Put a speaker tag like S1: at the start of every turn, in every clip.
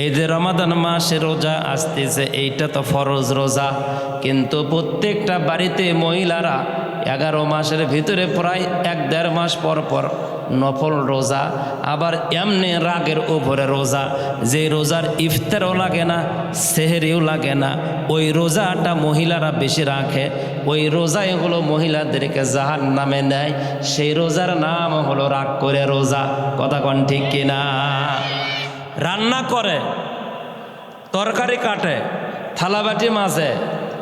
S1: এই যে রমাদান মাসে রোজা আসতেছে, এইটা তো ফরজ রোজা। কিন্তু প্রত্যেকটা বাড়িতে মহিলারা এগারো মাসের ভিতরে প্রায় এক দেড় মাস পর পর নফল রোজা, আবার এমনি রাগের উপরে রোজা। যে রোজার ইফতারও লাগে না, সেহেরিও লাগে না। ওই রোজাটা মহিলারা বেশি রাখে। ওই রোজা এগুলো মহিলাদেরকে জাহান নামে নেয় সেই রোজার নাম হলো রাগ করে রোজা। কথা কন ঠিক কিনা? রান্না করে, তরকারি কাটে, থালাবাটি মাঝে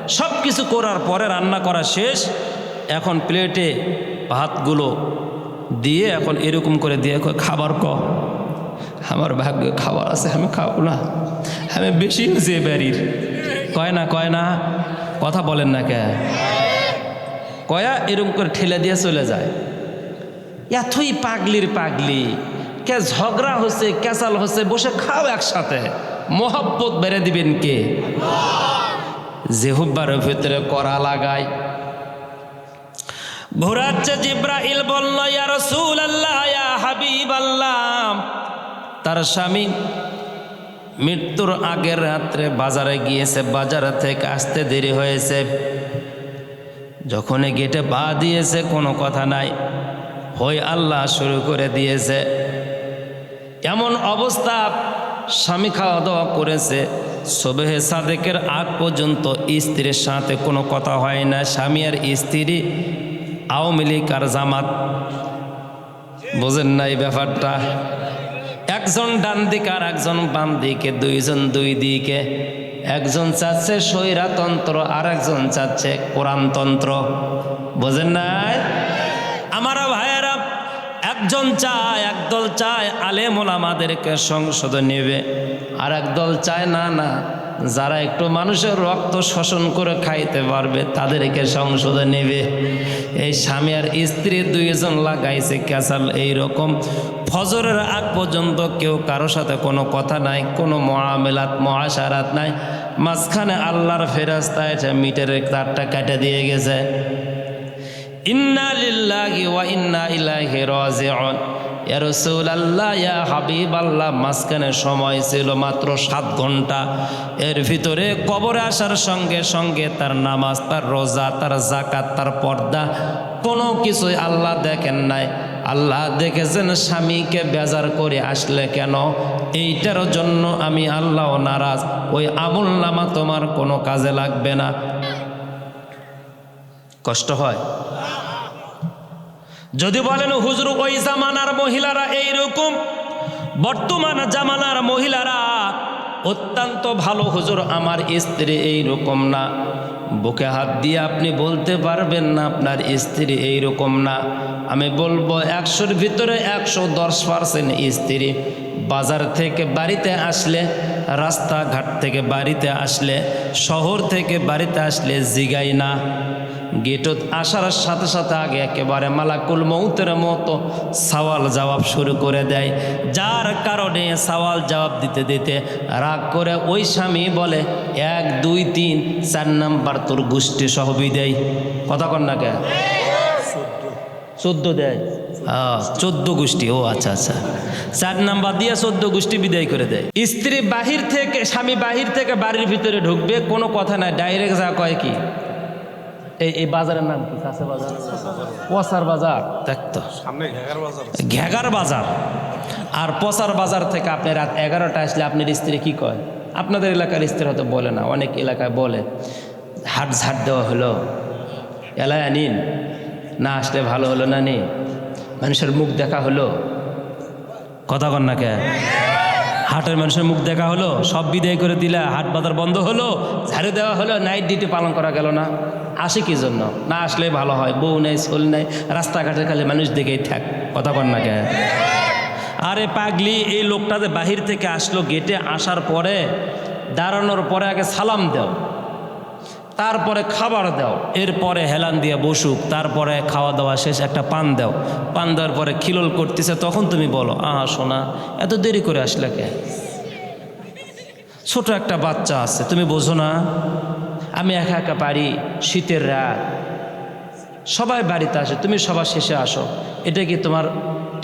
S1: সব কিছু করার পরে রান্না করা শেষ। এখন প্লেটে ভাতগুলো দিয়ে এখন এরকম করে দিয়ে খাবার ক। আমার ভাগ্য খাবার আছে, আমি খাব না। আমি বেশি হয়েছে বাড়ির কয় না কয় না, কথা বলেন না কে? কয়া এরকম করে ঠেলে দিয়ে চলে যায়। এতই পাগলির পাগলি। কে ঝগড়া হচ্ছে, ক্যাসাল হচ্ছে, বসে খাও একসাথে। মোহাব্বত বেড়ে দিবেন কে? জেহুব্বার ভিতরে করা লাগায়। ঘোরাচ্ছে জিব্রাইল বলল, ইয়া রসুল আল্লাহ ইয়া হাবিব আল্লাহ তার স্বামী মৃত্যুর আগের রাত্রে বাজারে গিয়েছে, বাজার থেকে আসতে দেরি হয়েছে। যখনই গেটে পা দিয়েছে, কোনো কথা নাই। হই আল্লাহ শুরু করে দিয়েছে। এমন অবস্থা স্বামী খাওয়া দাওয়া করেছে। সবেহে সাদেকের আগ পর্যন্ত স্ত্রীর সাথে কোনো কথা হয় না। স্বামী আর স্ত্রী আওয়ামী লীগ আর জামাত। বোঝেন না এই ব্যাপারটা? একজন ডান দিকে আর একজন বাম দিকে, দুইজন দুই দিকে। একজন চাচ্ছে স্বৈরাতন্ত্র আর একজন চাচ্ছে কোরআনতন্ত্র। বোঝেন নাই আমার একজন চায়, একদল চায়, আলেম ওলামাদেরকে সংসদে নেবে। আর একদল চায়, না না, যারা একটু মানুষের রক্ত শোষণ করে খাইতে পারবে, তাদেরকে সংসদে নেবে। এই স্বামী আর স্ত্রী দুইজন লাগাইছে ক্যাসাল এইরকম। ফজরের আগ পর্যন্ত কেউ কারও সাথে কোনো কথা নাই, কোনো মহামেলাত, মহাসারাত নাই। মাঝখানে আল্লাহর ফেরাস্তা এটা মিটারের তারটা কেটে দিয়ে গেছে। ইন্না লিল্লাহি ইন্না ইলাইহি রাজিউন। ইয়া রাসূলুল্লাহ, ইয়া হাবিবাল্লাহ, মাঝখানে সময় ছিল মাত্র সাত ঘণ্টা। এর ভিতরে কবরে আসার সঙ্গে সঙ্গে তার নামাজ, তার রোজা, তার জাকাত তার পর্দা, কোনো কিছুই আল্লাহ দেখেন নাই। আল্লাহ দেখেছেন স্বামীকে বেজার করে আসলে কেন? এইটার জন্য আমি আল্লাহ নারাজ। ওই আমুল নামা তোমার কোনো কাজে লাগবে না। কষ্ট হয়। যদি বলেন, হুজুর, ওই জামানার মহিলারা এইরকম, বর্তমান জামানার মহিলারা অত্যন্ত ভালো, হুজুর, আমার স্ত্রী এইরকম না। বুকে হাত দিয়ে আপনি বলতে পারবেন না, আপনার স্ত্রী এইরকম না। আমি বলব, একশোর ভিতরে একশো দশ পার্সেন্ট স্ত্রী বাজার থেকে বাড়িতে আসলে রাস্তাঘাট থেকে বাড়িতে আসলে শহর থেকে বাড়িতে আসলে জিগাই না। গেটত আসার সাথে সাথে আগে একেবারে মালাকুল মৌতের মতো সওয়াল জবাব শুরু করে দেয়। যার কারণে সওয়াল জবাব দিতে দিতে রাগ করে ওই স্বামী বলে এক দুই তিন চার নাম্বার তোর গোষ্ঠী সহ বিদেয়। কথা কন না কে? চোদ্দ। দেয়? হ্যাঁ চোদ্দ গোষ্ঠী। ও আচ্ছা আচ্ছা। চার নাম্বার দিয়ে চোদ্দ গোষ্ঠী বিদায় করে দেয়। স্ত্রী বাহির থেকে স্বামী বাহির থেকে বাড়ির ভিতরে ঢুকবে কোনো কথা নাই ডাইরেক্ট যা কয় কি? এই এই বাজারের নাম কি? কাছে বাজার? পচার বাজার। দেখতো
S2: সামনে ঘেগার বাজার আছে।
S1: ঘেগার বাজার। আর পচার বাজার থেকে আপনি রাত এগারোটা আসলে আপনার স্ত্রী কি কয়? আপনাদের এলাকার স্ত্রী হয়তো বলে না অনেক এলাকায় বলে। হাট ঝাট দেওয়া হলো। এলায় নিন না আসলে ভালো হলো না নি। মানুষের মুখ দেখা হলো। কথা কন না কে হাটের মানুষের মুখ দেখা হলো, সব বিদায় করে দিলা, হাট বাজার বন্ধ হলো, ঝাড়ু দেওয়া হলো, নাইট ডিউটি পালন করা গেল না। আসে কি জন্য? না আসলে ভালো হয়, বউ নেই ছোল নেই রাস্তাঘাটে খালি মানুষ দেখেই থাক, কথা কন না কে আরে পাগলি, এই লোকটা যে বাহির থেকে আসলো গেটে আসার পরে, দাঁড়ানোর পরে আগে সালাম দাও। তারপরে খাবার দাও। এরপরে হেলান দিয়ে বসুক, তারপরে খাওয়া দাওয়া শেষ, একটা পান দাও। পান দেওয়ার পরে খিলোল করতেছে, তখন তুমি বলো, আহা, সোনা, এত দেরি করে আসলে কে? ছোট একটা বাচ্চা আছে, তুমি বোঝো না? আমি একা একা পারি শীতের রাত। সবাই বাড়িতে আসে, তুমি সবার শেষে আসো। এটা কি তোমার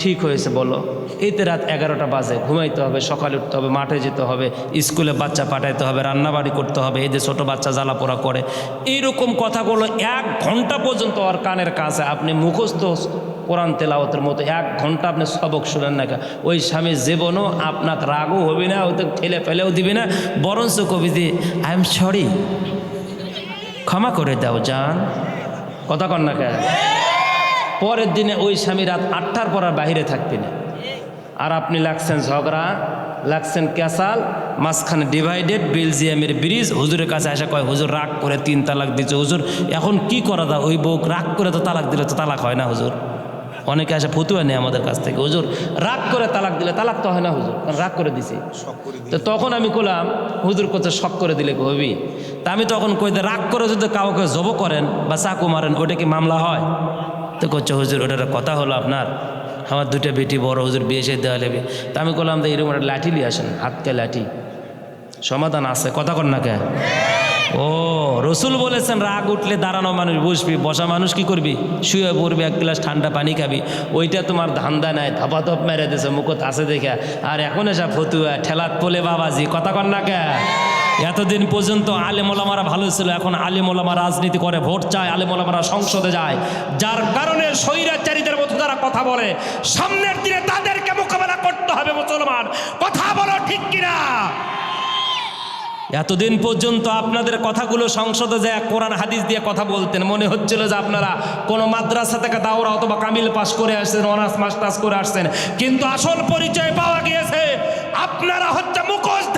S1: ঠিক হয়েছে, বলো। এইতে রাত এগারোটা বাজে, ঘুমাইতে হবে, সকালে উঠতে হবে, মাঠে যেতে হবে, স্কুলে বাচ্চা পাঠাইতে হবে, রান্নাবাড়ি করতে হবে, এই যে ছোটো বাচ্চা জ্বালাপোড়া করে। এইরকম কথাগুলো এক ঘণ্টা পর্যন্ত ওর কানের কাছে আপনি মুখস্থ কোরআন তেলাওয়াতের মতো এক ঘণ্টা আপনি সবক শুনেন না? ওই স্বামী জীবনও আপনাকে রাগও হবে না ওতে ঠেলে ফেলেও দিবে না, বরঞ্চ কবি দি আই এম সরি ক্ষমা করে দাও জান। কথা কন না কেন? পরের দিনে ওই স্বামী রাত আটটার পর আর বাহিরে থাকবি না। আর আপনি লাগছেন ঝগড়া লাগছেন ক্যাসাল মাঝখানে ডিভাইডেড বেলজিয়ামের ব্রিজ হুজুরের কাছে আসা কয় হুজুর রাগ করে তিন তালাক দিচ্ছে হুজুর এখন কি করা দা ওই বউ রাগ করে তো তালাক দিলে তো তালাক হয় না হুজুর। অনেকে আসে ফতুয়া নেই আমাদের কাছ থেকে হুজুর রাগ করে তালাক দিলে তালাক তো হয় না হুজুর কারণ রাগ করে দিছি। তো তখন আমি কলাম হুজুর কোথায় শখ করে দিলে হবি? তা আমি তখন কই রাগ করে যদি কাউকে জব করেন বা চাকু মারেন ওটা কি মামলা হয়? তো করছে, হুজুর, ওটার কথা হলো আপনার। আমার দুটো বেটি বড়, হুজুর, বিয়ে সে দেওয়া লেবে তা আমি করলাম যে এরকম একটা লাঠি নিয়ে আসেন, হাতকে লাঠি। সমাধান আছে, কথা কর না কে ও, রসুল বলেছেন, রাগ উঠলে দাঁড়ানো মানুষ বসবি, বসা মানুষ কি করবি? শুয়ে পড়বি, এক গ্লাস ঠান্ডা পানি খাবি। ওইটা তোমার ধান্দা নাই, ধপা ধপ মেরে দিছে মুখত আছে দেখে। আর এখন এসব ফতুয়া, ঠেলাত পোলে বাবাজি, কথা কর না কে এতদিন পর্যন্ত আলেমোলামারা ভালো ছিল, এখন আলেমোলামা রাজনীতি করে, ভোট চায় আলেমোলামারা সংসদে যায়। যার কারণে স্বৈরাচারীদের মতো তারা কথা বলে, সামনের দিনে তাদেরকে মোকাবেলা করতে হবে মুসলমান। কথা বলো ঠিক কিনা? এতদিন পর্যন্ত আপনাদের কথাগুলো সংসদে যায়, কোরআন, হাদিস দিয়ে কথা বলতেন। মনে হচ্ছিল যে আপনারা কোনো মাদ্রাসা থেকে দাওরা অথবা কামিল পাস করে আসছেন, অনার্স, মাস্টার্স করে আসছেন। কিন্তু আসল পরিচয় পাওয়া গিয়েছে, আপনারা হচ্ছে আপনারা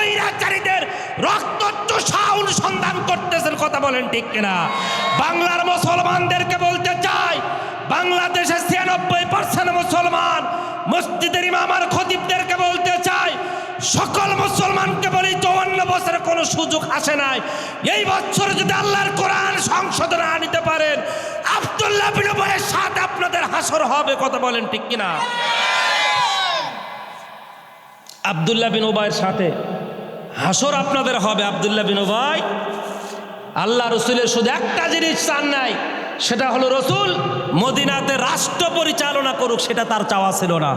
S1: স্বৈরাচারীদের রক্তচোষা অনুসন্ধান করতেছেন, কথা বলেন ঠিক কিনা? বাংলার মুসলমানদেরকে বলতে চাই, বাংলাদেশে ছিয়ানব্বই পার্সেন্ট মুসলমান মসজিদের ইমাম আর খতিবদেরকে বলতে চাই, সকল মুসলমানকে বলি, চৌয়ান্ন বছরে কোনো সুযোগ আসে নাই। এই বছর যদি আল্লাহর কোরআন সংশোধন আনিতে পারেন, আব্দুল্লাহ বিন উবাইয়ের সাথে আপনাদের হাসর হবে, কথা বলেন ঠিক কিনা? আব্দুল্লাহ বিন উবাইয়ের সাথে হাসর আপনাদের হবে, আব্দুল্লাহ বিন উবাই। আল্লাহ রসুলের শুধু একটা জিনিস চান নাই, সেটা হলো রসুল মদিনাতে রাষ্ট্র পরিচালনা করুক, সেটা তার চাওয়া ছিল না।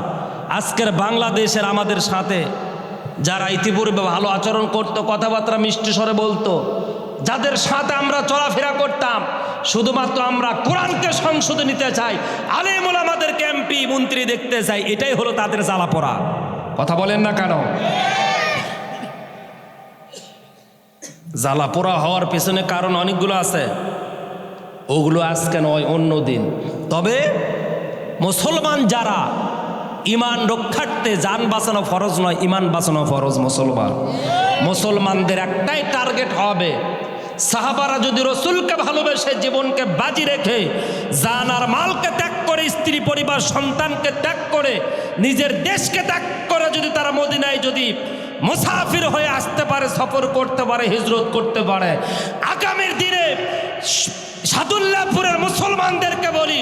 S1: আজকের বাংলাদেশের আমাদের সাথে যারা ইতিপূর্বে ভালো আচরণ করতো, কথাবার্তা মিষ্টি স্বরে বলতো, যাদের সাথে আমরা চলাফেরা করতাম, শুধুমাত্র আমরা কোরআনকে সংশোধন নিতে চাই, আলেমুল আমাদেরকে এমপি, মন্ত্রী দেখতে চাই, এটাই হলো তাদের জ্বালাপোড়া। কথা বলেন না কেন? জ্বালাপোড়া হওয়ার পেছনে কারণ অনেকগুলো আছে। ওগুলো আজকে নয় অন্য দিন? তবে মুসলমান যারা ইমান রক্ষার্থে যান বাঁচানো ফরজ নয়, ইমান বাঁচানো ফরজ মুসলমান। মুসলমানদের একটাই টার্গেট হবে, সাহাবারা যদি রসুলকে ভালোবেসে জীবনকে বাজি রেখে জান আর মালকে ত্যাগ করে, স্ত্রী, পরিবার, সন্তানকে ত্যাগ করে, নিজের দেশকে ত্যাগ করে যদি তারা মদিনায় যদি মুসাফির হয়ে আসতে পারে, সফর করতে পারে, হিজরত করতে পারে। আগামীর দিনে সাদুল্লাহপুরের মুসলমানদেরকে বলি,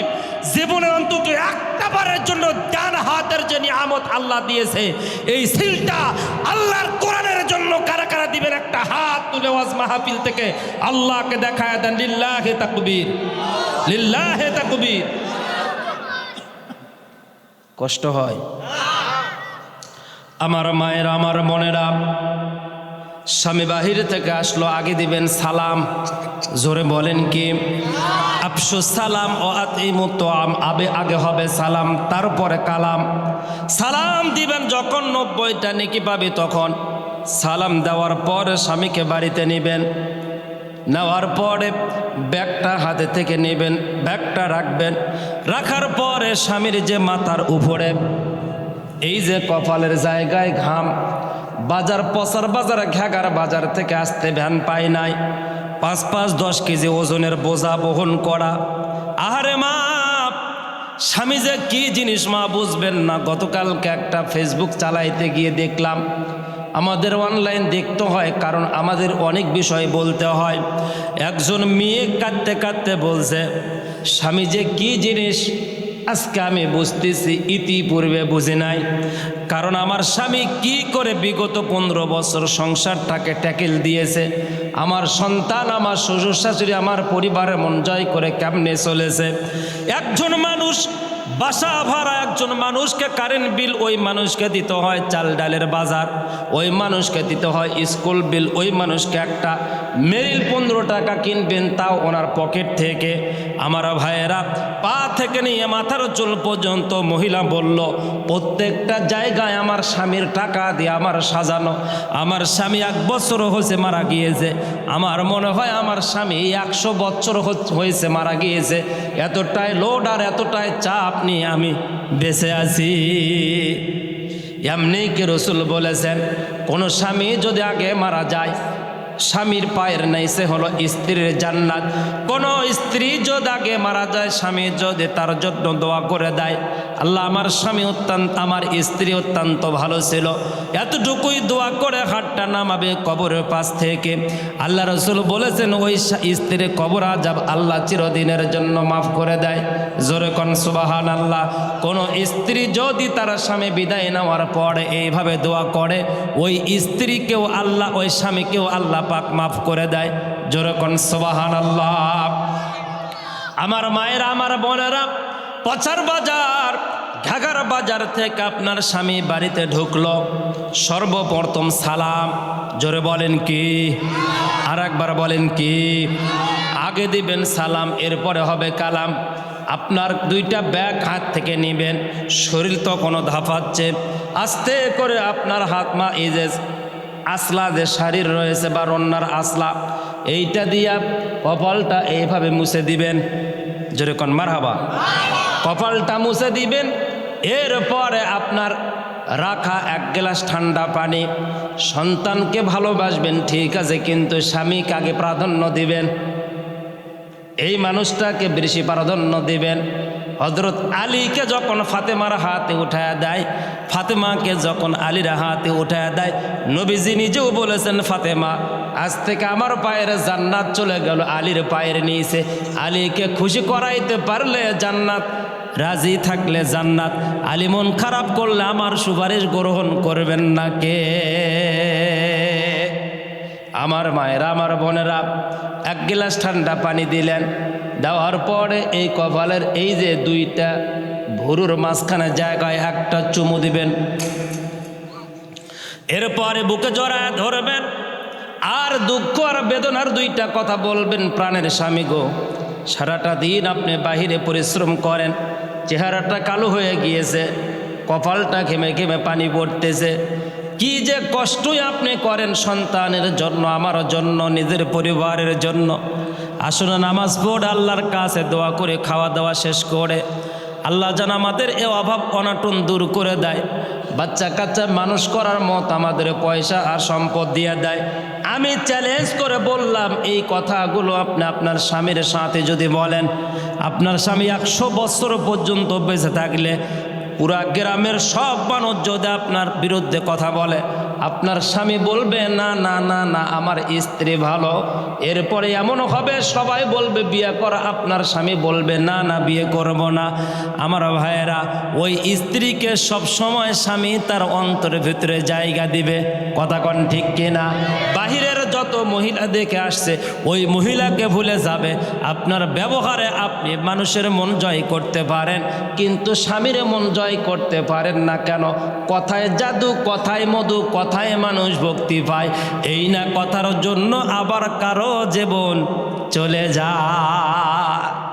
S1: জীবনে অন্তত একটা বারের জন্য ডান হাতের যে নিয়ামত আল্লাহ দিয়েছে, এই সিলটা আল্লাহর কোরআনের জন্য কারা কারা দিবেন? একটা হাত তুলে ওয়াজ মাহফিল থেকে আল্লাহকে দেখায় দেন, লিল্লাহে তাকবীর লিল্লাহে তাকবীর। কষ্ট হয়। আমার মায়ের, আমার মনেরা স্বামী বাহির থেকে আসলো, আগে দিবেন সালাম। জোরে বলেন কি? আফসুস সালাম ও আতিমুত আবে আগে হবে সালাম, তারপরে কালাম। সালাম দিবেন যখন নব্বইটা নেকি পাবে তখন। সালাম দেওয়ার পরে স্বামীকে বাড়িতে নেবেন। নেওয়ার পরে ব্যাগটা হাতে থেকে নেবেন, ব্যাগটা রাখবেন। রাখার পরে স্বামীর যে মাথার উপরে এই যে কপালের জায়গায় ঘাম, বাজার পচার বাজার ঘ্যাগার বাজার থেকে আসতে ভ্যান পাই নাই। পাঁচ পাঁচ দশ কেজি ওজনের বোঝা বহন করা। আহারে মা, স্বামী যে কি জিনিস মা বুঝবেন না? গতকালকে একটা ফেসবুক চালাইতে গিয়ে দেখলাম, আমাদের অনলাইন দেখতে হয়, কারণ আমাদের অনেক বিষয় বলতে হয়। একজন মেয়ে কাঁদতে কাঁদতে বলছে, স্বামী যে কি জিনিস আজকে আমি বুঝতেছি ইতিপূর্বে বুঝি নাই। কারণ আমার স্বামী কি করে বিগত পনেরো বছর সংসারটাকে ট্যাকেল দিয়েছে, আমার সন্তান, আমার শ্বশুর শাশুড়ি, আমার পরিবারের মন জয় করে কেমনে চলেছে। একজন মানুষ বাসা ভাড়া একজন মানুষকে কারেন্ট বিল ওই মানুষকে দিতে হয় চাল ডালের বাজার, ওই মানুষকে দিতে হয় স্কুল বিল ওই মানুষকে একটা মেরিল পনেরো টাকা কিনবেন তাও ওনার পকেট থেকে। আমার ভাইয়েরা, পা থেকে নিয়ে মাথার চুল পর্যন্ত মহিলা বলল, প্রত্যেকটা জায়গায় আমার স্বামীর টাকা দিয়ে আমার সাজানো। আমার স্বামী এক বছর হয়েছে মারা গিয়েছে। আমার মনে হয় আমার স্বামী একশো বছর হয়েছে মারা গিয়েছে। এতটাই লোড আর এতটাই চাপ নিয়ে আমি বেঁচে আছি। এমনি কি রসুল বলেছেন কোনো স্বামী যদি আগে মারা যায় স্বামীর পায়ের নেই, সে হলো স্ত্রীর জান্নাত। কোন স্ত্রী যদি আগে মারা যায়, স্বামী যদি তার জন্য দোয়া করে দেয়, আল্লাহ আমার স্বামী অত্যন্ত, আমার স্ত্রী অত্যন্ত ভালো ছিল। এতটুকুই দোয়া করে হাতটা নামাবে কবরের পাশ থেকে। আল্লাহ রসুল বলেছেন, ওই স্ত্রীর কবর আজাব আল্লাহ চিরদিনের জন্য মাফ করে দেয়। জোরে কন সুবাহান আল্লাহ কোনো স্ত্রী যদি তার স্বামী বিদায় নেওয়ার পরে এইভাবে দোয়া করে, ওই স্ত্রীকেও আল্লাহ, ওই স্বামীকেও আল্লাহ পাক মাফ করে দেয়। জোরে কন আল্লাহ আমার মায়েরা, আমার বোনেরা, পচার বাজার ঘাগার বাজার থেকে আপনার স্বামী বাড়িতে ঢুকলো। সর্বপ্রথম সালাম, জোরে বলেন কি? আর একবার বলেন কি? আগে দিবেন সালাম, এরপরে হবে কালাম। আপনার দুইটা ব্যাগ হাত থেকে নেবেন, শরীর তো কোনো ধাপাচ্ছে আস্তে করে আপনার হাত মা যে আসলা যে শাড়ির রয়েছে বা রন্নার আসলা, এইটা দিয়া কপালটা এইভাবে মুছে দিবেন। জোরে কন মার হাবা কপালটা মুছে দিবেন, এরপরে আপনার রাখা এক গ্লাস ঠান্ডা পানি। সন্তানকে ভালোবাসবেন, ঠিক আছে, কিন্তু স্বামীকে আগে প্রাধান্য দিবেন। এই মানুষটাকে বেশি প্রাধান্য দিবেন। হজরত আলীকে যখন ফাতেমার হাতে উঠায় দেয়, ফাতেমাকে যখন আলীর হাতে উঠায় দেয়, নবীজি নিজেও বলেছেন, ফাতেমা, আজ থেকে আমার পায়ের জান্নাত চলে গেল, আলীর পায়ের নিয়েছে আলীকে খুশি করাইতে পারলে জান্নাত, রাজি থাকলে জান্নাত। আলী মন খারাপ করলে আমার সুপারিশ গ্রহণ করবেন না কে? আমার মায়েরা, আমার বোনেরা, এক গিলাস ঠান্ডা পানি দিলেন। দেওয়ার পরে এই কপালের এই যে দুইটা ভুরুর মাঝখানে জায়গায় একটা চুমু দিবেন। এরপরে বুকে জড়ায় ধরবেন। আর দুঃখ আর বেদনার দুইটা কথা বলবেন প্রাণের স্বামী গো। সারাটা দিন আপনি বাহিরে পরিশ্রম করেন, চেহারাটা কালো হয়ে গিয়েছে, কপালটা ঘেমে ঘেমে পানি পড়তেছে। কি যে কষ্টই আপনি করেন সন্তানের জন্য, আমার জন্য, নিজের পরিবারের জন্য। আসলে নামাজ পড়ে, আল্লাহর কাছে দোয়া করে খাওয়া দাওয়া শেষ করে। আল্লাহ যেন আমাদের এ অভাব অনাটন দূর করে দেয়। বাচ্চা কাচ্চা মানুষ করার মত আমাদের পয়সা আর সম্পদ দিয়ে দেয়। আমি চ্যালেঞ্জ করে বললাম, এই কথাগুলো আপনি আপনার স্বামীর সাথে যদি বলেন, আপনার স্বামী একশো বছর পর্যন্ত বেঁচে থাকলে পুরা গ্রামের সব মানুষ যদি আপনার বিরুদ্ধে কথা বলে আপনার স্বামী বলবে, না না না না, আমার স্ত্রী ভালো। এরপরে এমন হবে, সবাই বলবে, বিয়ে কর। আপনার স্বামী বলবে, না না, বিয়ে করব না। আমার ভাইয়েরা, ওই স্ত্রীকে সব সময় স্বামী তার অন্তরের ভিতরে জায়গা দিবে। কথা কন ঠিক কিনা? বাহিরের যত মহিলা দেখে আসছে, ওই মহিলাকে ভুলে যাবে। আপনার ব্যবহারে আপনি মানুষের মন জয় করতে পারেন, কিন্তু স্বামীর মন জয় করতে পারেন না কেন? কথায় জাদু, কথায় মধু, কথায় মানুষ ভক্তি পায়। এই না কথার জন্য আবার কারও জীবন চলে যায়।